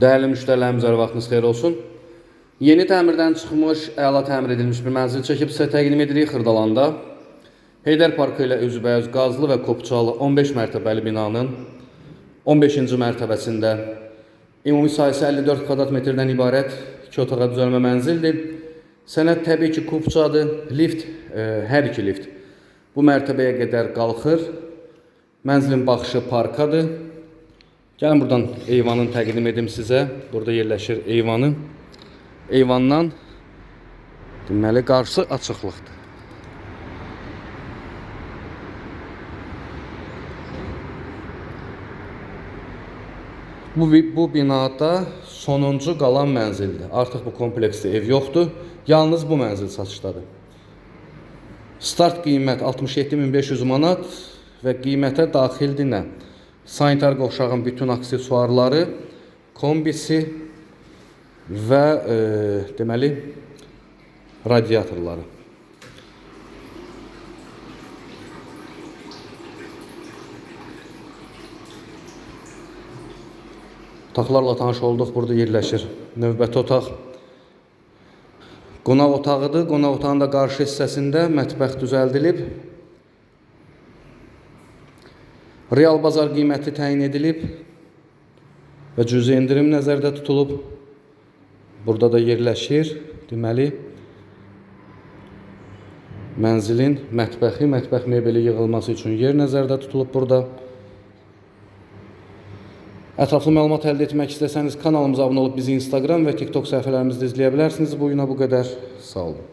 Değerli müşterilerimiz hər vaxtınız xeyir olsun. Yeni təmirdən çıxmış, əla təmir edilmiş bir mənzil çəkib sizə təqdim edirik Xırdalanda. Heydər Parkı ilə üzbəyüz qazlı və kopçalı 15 mərtəbəli binanın 15-ci mərtəbəsində ümumi sayısı 54 kvadrat metrdən ibarət 2 otağa düzəlmə mənzildir. Sənəd təbii ki, kupçadır, lift, e, hər iki lift bu mərtəbəyə qədər qalxır. Mənzilin baxışı parkadır. Gəlin buradan eyvanın təqdim edim sizə. Burada yerləşir eyvanı. Eyvandan deməli qarşı açıqlıqdır. Bu bu binada sonuncu qalan mənzildir. Artıq bu kompleksdə ev yoxdur. Yalnız bu mənzil satışdadır. Start qiymət 67500 manat və qiymətə daxildir nə? Sanitar qovşağın bütün aksesuarları, kombisi və e, deməli radiatorları. Otaqlarla tanış olduq. Burada yerləşir növbəti otaq. Qonaq otağıdır. Qonaq otağının da qarşı hissəsində mətbəx düzəldilib. Real bazar qiyməti təyin edilib və cüzi endirim nəzərdə tutulub. Burada da yerləşir. Deməli mənzilin mətbəxi, mətbəx mebeli yığılması üçün yer nəzərdə tutulub burada. Ətraflı məlumat əldə etmək istəsəniz kanalımıza abunə olub bizi Instagram və TikTok səhifələrimizdə izləyə bilərsiniz. Bu günə bu qədər. Sağ olun.